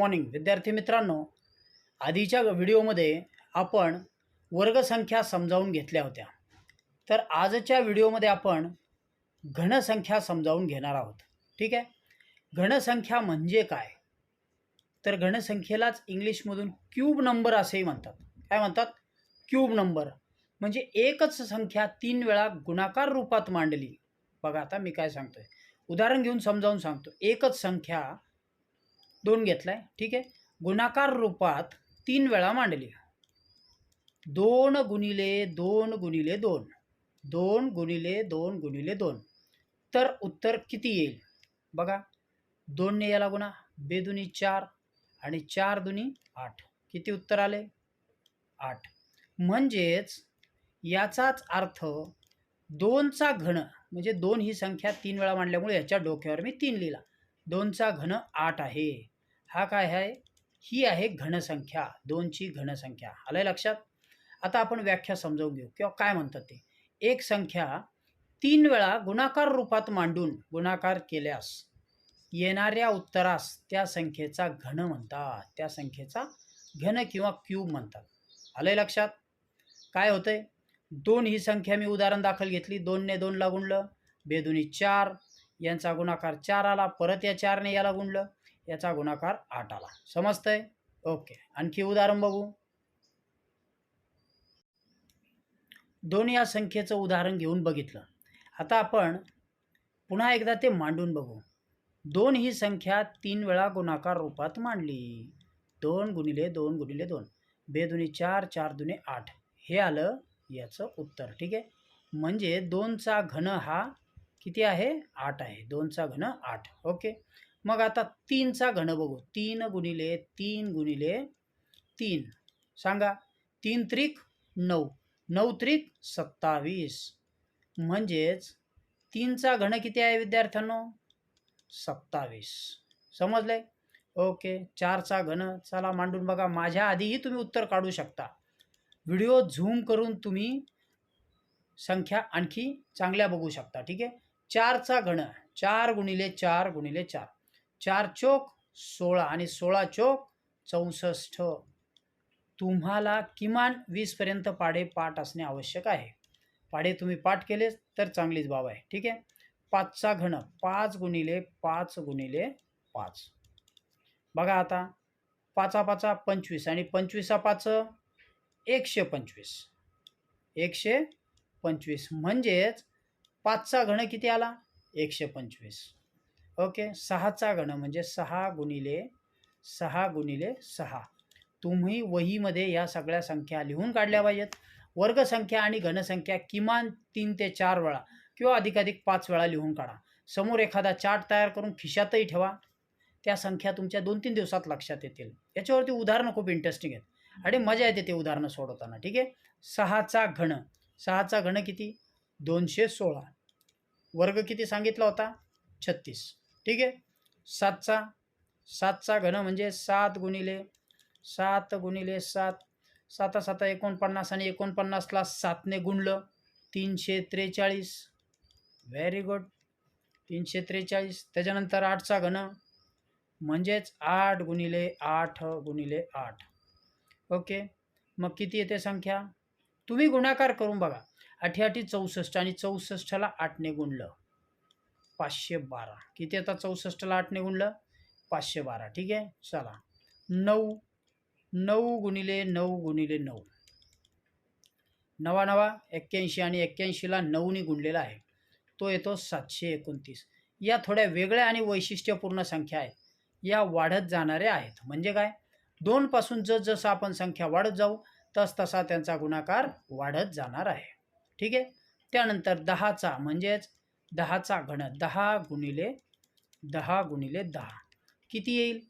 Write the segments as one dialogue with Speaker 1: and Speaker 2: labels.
Speaker 1: Morning. विद्यार्थी मित्रांनो आधीच्या व्हिडिओमध्ये आपण वर्गसंख्या समजावून घेतल्या होत्या. तर आजच्या व्हिडिओमध्ये आपण घनसंख्या समजावून घेणार आहोत. ठीक आहे? घनसंख्या म्हणजे काय? तर घनसंख्येलाच इंग्लिशमधून क्यूब नंबर असेही म्हणतात. काय म्हणतात? Cube number. म्हणजे एकच संख्या तीन वेळा गुणाकार रूपात मांडली. बघा आता मी काय सांगतोय. उदाहरण घेऊन समजावून सांगतो. एकच संख्या दोन घेतला आहे ठीक आहे? गुणाकार रूपात तीन वेळा मांडली. दोन गुणिले दोन गुणिले दोन. दोन गुणिले दोन गुणिले दोन. तर उत्तर किती येईल? बघा. दोनने याला गुणा. बेदुनी चार आणि चार दुनी आठ. किती उत्तर आले? आठ. म्हणजेच याचाच अर्थ दोनचा घन म्हणजे दोन ही संख्या तीन वेळा मांडल्यामुळे याच्या डोक्यावर मी तीन लिहिला. दोनचा घन आठ आहे. हा काय आहे? ही आहे घनसंख्या. दोनची घनसंख्या. आलंय लक्षात? आता आपण व्याख्या समजावून घेऊ. किंवा काय म्हणतात ते? एक संख्या तीन वेळा गुणाकार रूपात मांडून गुणाकार केल्यास येणाऱ्या उत्तरास त्या संख्येचा घन म्हणतात. त्या संख्येचा घन किंवा क्यूब म्हणतात. आलंय लक्षात? काय होतंय? दोन ही संख्या मी उदाहरण दाखल घेतली. दोनने दोनला गुणलं. बेदुनी चार. यांचा गुणाकार चार आला. परत या चारने याला गुणलं. याचा गुणाकार आठ आला. समजतंय? ओके. आणखी उदाहरण बघू. दोन या संख्येचं उदाहरण घेऊन बघितलं. आता आपण पुन्हा एकदा ते मांडून बघू. दोन ही संख्या तीन वेळा गुणाकार रूपात मांडली. दोन गुणिले दोन गुणिले दोन. बेदुनी चार चार दुने आठ. हे आलं याचं उत्तर. ठीक आहे? म्हणजे दोनचा घन हा किती आहे? आठ आहे. दोनचा घन आठ. ओके? मग आता तीनचा घन बघू. तीन गुणिले तीन गुणिले तीन. सांगा. तीन त्रिक नऊ. नऊ त्रिक सत्तावीस. म्हणजेच तीनचा घन किती आहे विद्यार्थ्यांनो? सत्तावीस. समजले ओके. चारचा घन. चला मांडून बघा. माझ्या आधीही तुम्ही उत्तर काढू शकता. व्हिडिओ झूम करून तुम्ही संख्या आणखी चांगल्या बघू शकता. ठीक आहे? चारचा घन. चार गुणिले चार गुणिले चार. चार चोक सोळा आणि सोळा चोक चौसष्ट. तुम्हाला किमान वीसपर्यंत पाढे पाठ असणे आवश्यक आहे. पाढे तुम्ही पाठ केले तर चांगलीच बाब आहे. ठीक आहे? पाचचा घन पाच गुणिले पाच गुणिले पाच. बघा आता पाचा पाचा पंचवीस आणि पंचवीसा पाच एकशे पंचवीस. एकशे पंचवीस. म्हणजेच पाचचा घन किती आला? एकशे पंचवीस. ओके सहाचा गण म्हणजे सहा गुणिले सहा गुणिले सहा. तुम्ही वहीमध्ये या सगळ्या संख्या लिहून काढल्या पाहिजेत. वर्गसंख्या आणि घनसंख्या किमान तीन ते चार वेळा किंवा अधिकाधिक पाच वेळा लिहून काढा. समोर एखादा चार्ट तयार करून खिशातही ठेवा. त्या संख्या तुमच्या दोन तीन दिवसात लक्षात येतील. याच्यावरती उदाहरणं खूप इंटरेस्टिंग आहेत. आणि मजा येते ते उदाहरणं सोडवताना ठीक आहे? सहाचा घन. सहाचा घन किती? दोनशे सोळा. वर्ग किती सांगितला होता? छत्तीस. ठीक आहे? सातचा. सातचा घन म्हणजे सात गुणिले सात गुणिले सात. साता साता एकोणपन्नास आणि एकोणपन्नासला सातने गुणलं. तीनशे त्रेचाळीस. व्हेरी गुड तीनशे त्रेचाळीस. त्याच्यानंतर आठचा घन म्हणजेच आठ गुणिले आठ गुणिले आठ. ओके? मग किती येते संख्या? तुम्ही गुणाकार करून बघा. अठ्याठी चौसष्ट आणि चौसष्टला आठने गुणलं. पाचशे बारा. किती आता चौसष्टला आठने गुणलं पाचशे बारा. ठीक आहे? चला. नऊ. नऊ गुणिले नऊ गुणिले नऊ. नवा नवा एक्क्याऐंशी आणि एक्क्याऐंशीला नऊनी गुणलेला आहे. तो येतो सातशे एकोणतीस. या थोड्या वेगळ्या आणि वैशिष्ट्यपूर्ण संख्या आहेत. या वाढत जाणाऱ्या आहेत. म्हणजे काय? दोनपासून जसजसं आपण संख्या वाढत जाऊ तस तसा त्यांचा गुणाकार वाढत जाणार आहे. ठीक आहे? त्यानंतर दहाचा म्हणजेच दहाचा घन दहा गुणिले दहा गुणिले दहा. किती येईल?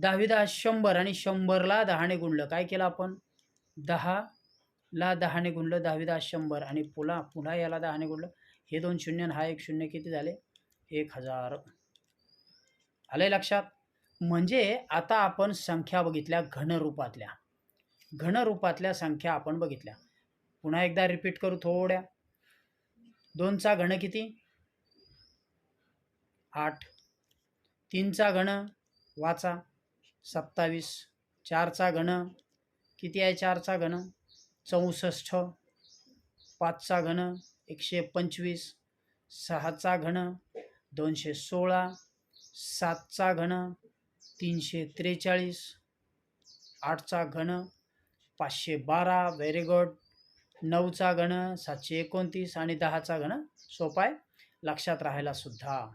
Speaker 1: दहावी दहा शंभर आणि शंभरला दहाने गुणलं. काय केलं आपण? दहाला दहाने गुणलं दहावी दहा शंभर. आणि पुन्हा पुन्हा याला दहाने गुणलं. हे दोन शून्य हा एक शून्य किती झाले? एक हजार. आलं लक्षात? म्हणजे आता आपण संख्या बघितल्या घनरूपातल्या. घनरूपातल्या संख्या आपण बघितल्या. पुन्हा एकदा रिपीट करू थोड्या. दोनचा घन किती? आठ. तीनचा घन वाचा. सत्तावीस. चारचा घन किती आहे चारचा घन? चौसष्ट. पाचचा घन एकशे पंचवीस. सहाचा घन दोनशे सोळा. सातचा घन तीनशे त्रेचाळीस. आठचा घन पाचशे बारा. व्हेरी गुड नऊचा घन सातशे एकोणतीस. आणि दहाचा घन सोपा आहे. लक्षात राहायला सुद्धा.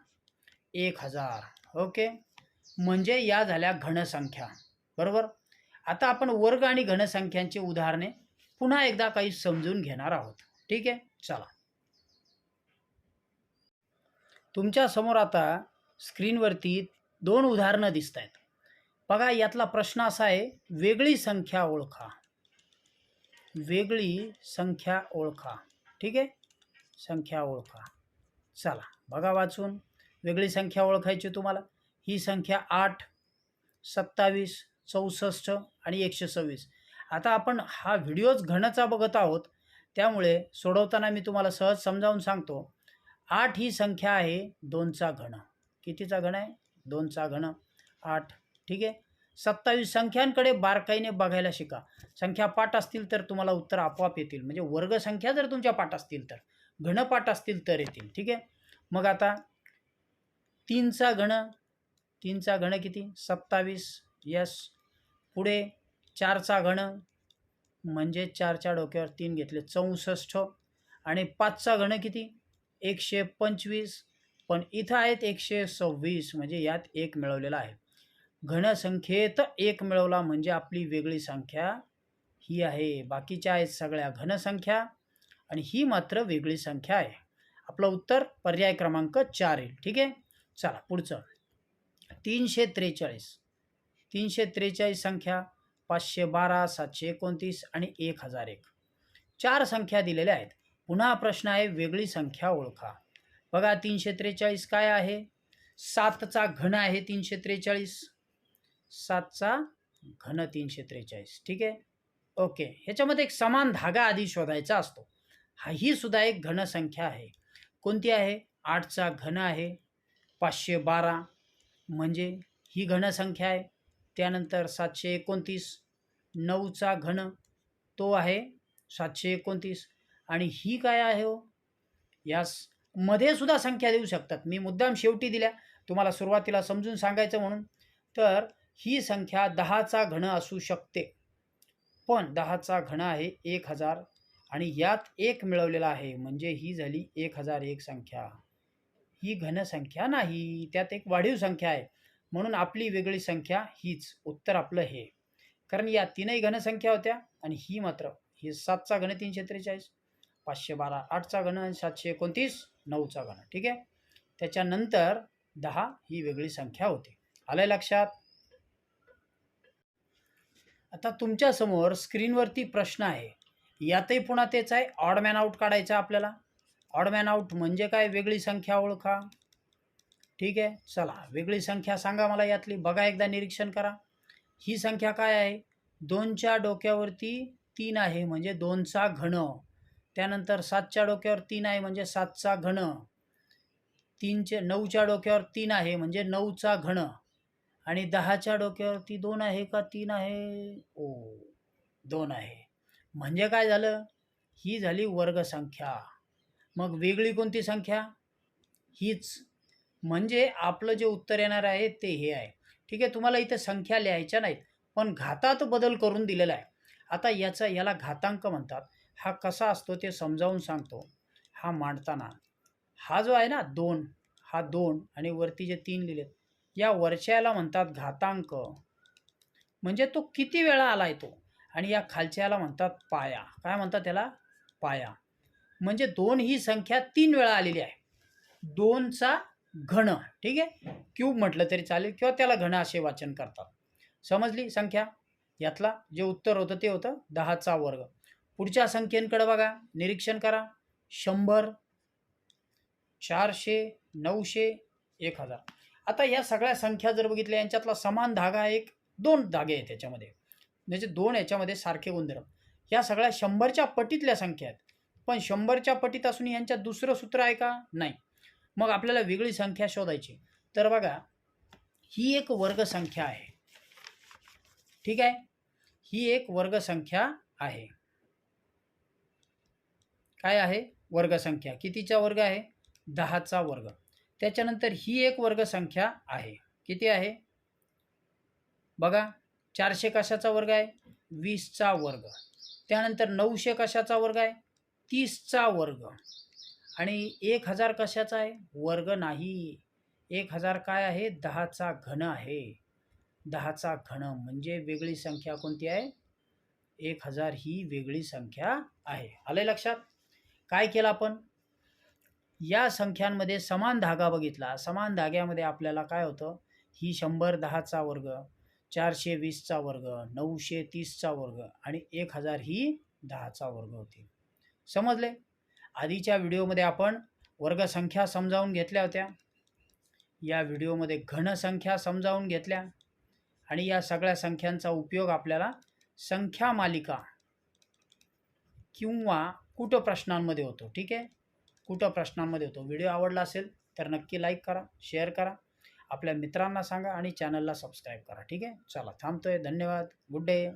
Speaker 1: एक हजार. ओके? म्हणजे या झाल्या घनसंख्या. बरोबर? आता आपण वर्ग आणि घनसंख्यांची उदाहरणे पुन्हा एकदा काही समजून घेणार आहोत. ठीक आहे? चला. तुमच्यासमोर आता स्क्रीनवरती दोन उदाहरणं दिसत आहेत बघा यातला प्रश्न असा आहे वेगळी संख्या ओळखा. वेगळी संख्या ओळखा. ठीक आहे? संख्या ओळखा. चला बघा वाचून. वेगळी संख्या ओळखायची तुम्हाला. ही संख्या आठ सत्तावीस चौसष्ट आणि एकशे सव्वीस. आता आपण हा व्हिडिओच घनचा बघत आहोत. त्यामुळे सोडवताना मी तुम्हाला सहज समजावून सांगतो. आठ ही संख्या आहे दोनचा घन. कितीचा घण आहे? दोनचा घन. आठ. ठीक आहे? सत्तावीस संख्यांकडे बारकाईने बघायला शिका. संख्या पाठ असतील तर तुम्हाला उत्तर आपोआप येतील. म्हणजे वर्गसंख्या जर तुमच्या पाठ असतील तर घनपाठ असतील तर येतील. ठीक आहे? मग आता तीनचा घण तीनचा घन किती? सत्तावीस. यस. पुढे चारचा घण म्हणजे चारच्या डोक्यावर तीन घेतले चौसष्ट. आणि पाचचा घन किती? एकशे पंचवीस. पण इथं आहेत एकशे सव्वीस म्हणजे यात एक मिळवलेला आहे. घनसंख्येत एक मिळवला म्हणजे आपली वेगळी संख्या ही आहे. बाकीच्या आहेत सगळ्या घनसंख्या आणि ही मात्र वेगळी संख्या आहे. आपलं उत्तर पर्याय क्रमांक चार येईल. ठीक आहे? चला पुढचं. तीनशे त्रेचाळीस. तीनशे त्रेचाळीस संख्या पाचशे बारा सातशे एकोणतीस आणि एक हजार एक. चार संख्या दिलेल्या आहेत. पुन्हा प्रश्न आहे वेगळी संख्या ओळखा. बघा तीनशे त्रेचाळीस काय आहे? सातचा घन आहे तीनशे त्रेचाळीस. सातचा घन तीनशे त्रेचाळीस. ठीक आहे? ओके. ह्याच्यामध्ये एक समान धागा आधी शोधायचा असतो. हा ही सुद्धा एक घनसंख्या आहे. कोणती आहे? आठचा घन आहे. पाचशे बारा म्हणजे ही घनसंख्या आहे. त्यानंतर सातशे एकोणतीस नऊचा घन तो आहे सातशे एकोणतीस. आणि ही काय आहे हो? यासमध्ये सुद्धा संख्या देऊ शकतात. मी मुद्दाम शेवटी दिल्या. तुम्हाला सुरुवातीला समजून सांगायचं म्हणून. तर ही संख्या दहाचा घन असू शकते. पण दहाचा घन आहे एक हजार आणि यात एक मिळवलेला आहे. म्हणजे ही झाली एक हजार एक संख्या. ही घनसंख्या नाही त्यात एक वाढीव संख्या आहे. म्हणून आपली वेगळी संख्या हीच उत्तर आपलं हे. कारण या तीनही घनसंख्या होत्या आणि ही मात्र ही सातचा घन तीनशे त्रेचाळीस पाचशे बारा आठचा घन आणि सातशे एकोणतीस नऊचा घन. ठीक आहे? त्याच्यानंतर दहा ही वेगळी संख्या होती. आलं लक्षात? आता तुमच्यासमोर स्क्रीनवरती प्रश्न आहे. यातही पुन्हा तेच आहे. ऑड मॅन आऊट काढायचा आपल्याला. ऑड मॅन आऊट म्हणजे काय? वेगळी संख्या ओळखा. ठीक आहे? चला वेगळी संख्या सांगा मला यातली. बघा एकदा निरीक्षण करा. ही संख्या काय आहे? दोनच्या डोक्यावरती तीन आहे म्हणजे दोनचा घन. त्यानंतर सातच्या डोक्यावर तीन आहे म्हणजे सातचा घण तीनचे नऊच्या डोक्यावर तीन आहे म्हणजे नऊचा घन. आणि दहाच्या डोक्यावरती दोन आहे का? तीन आहे. ओ दोन आहे. म्हणजे काय झालं? ही झाली वर्गसंख्या. मग वेगळी कोणती संख्या? हीच म्हणजे आपलं जे उत्तर येणार आहे ते हे आहे. ठीक आहे तुम्हाला इथे संख्या लिहायच्या नाहीत पण घातात बदल करून दिलेला आहे. आता याचा याला घातांक म्हणतात. हा कसा असतो ते समजावून सांगतो. हा मांडताना. हा जो आहे ना दोन हा दोन आणि वरती जे तीन लिहिलेत या वरच्याला म्हणतात घातांक. म्हणजे तो किती वेळा आला आहे तो? आणि या खालच्याला म्हणतात पाया. काय म्हणतात त्याला? पाया. म्हणजे दोन ही संख्या तीन वेळा आलेली आहे. दोनचा घन ठीक आहे? क्यूब म्हटलं तरी चालेल किंवा त्याला घन असे वाचन करतात. समजली संख्या? यातला जे उत्तर होतं ते होतं दहाचा वर्ग. पुढच्या संख्येकडे बघा. निरीक्षण करा. शंभर चारशे नऊशे एक हजार. आता या सगळ्या संख्या जर बघितल्या यांच्यातला समान धागा एक दोन धागे आहेत त्याच्यामध्ये म्हणजे दोन याच्यामध्ये सारखे गुणधर्म या सगळ्या शंभरच्या पटीतल्या संख्या आहेत. पण शंभरच्या पटीत असून यांच्यात दुसरं सूत्र आहे का? नाही. मग आपल्याला वेगळी संख्या शोधायची. तर बघा ही एक वर्गसंख्या आहे. ठीक आहे? ही एक वर्गसंख्या आहे. काय आहे? वर्गसंख्या कितीचा वर्ग आहे? दहाचा वर्ग. त्याच्यानंतर ही एक वर्गसंख्या आहे. किती आहे? बघा चारशे कशाचा वर्ग आहे? वीसचा वर्ग. त्यानंतर नऊशे कशाचा वर्ग आहे? तीसचा वर्ग. आणि एक हजार कशाचा आहे? वर्ग नाही. एक हजार काय आहे? दहाचा घन आहे. दहाचा घन म्हणजे वेगळी संख्या कोणती आहे? एक हजार ही वेगळी संख्या आहे. आलं लक्षात? काय केलं आपण? या संख्यांमध्ये समान धागा बघितला. समान धाग्यामध्ये आपल्याला काय होतं? ही शंभर दहाचा वर्ग चारशे वीसचा वर्ग नऊशे तीसचा वर्ग आणि एक हजार ही दहाचा वर्ग होती. समजले? आधीच्या व्हिडिओमध्ये आपण वर्गसंख्या समजावून घेतल्या होत्या. या व्हिडिओमध्ये घनसंख्या समजावून घेतल्या आणि या सगळ्या संख्यांचा उपयोग आपल्याला संख्या मालिका किंवा कुटप्रश्नांमध्ये होतो ठीक आहे? कुटप्रश्नांमध्ये होतो? व्हिडिओ आवडला असेल तर नक्की लाईक करा शेअर करा. आपल्या मित्रांना सांगा आणि चॅनलला सबस्क्राईब करा ठीक आहे? चला थांबतोय. धन्यवाद. Good day.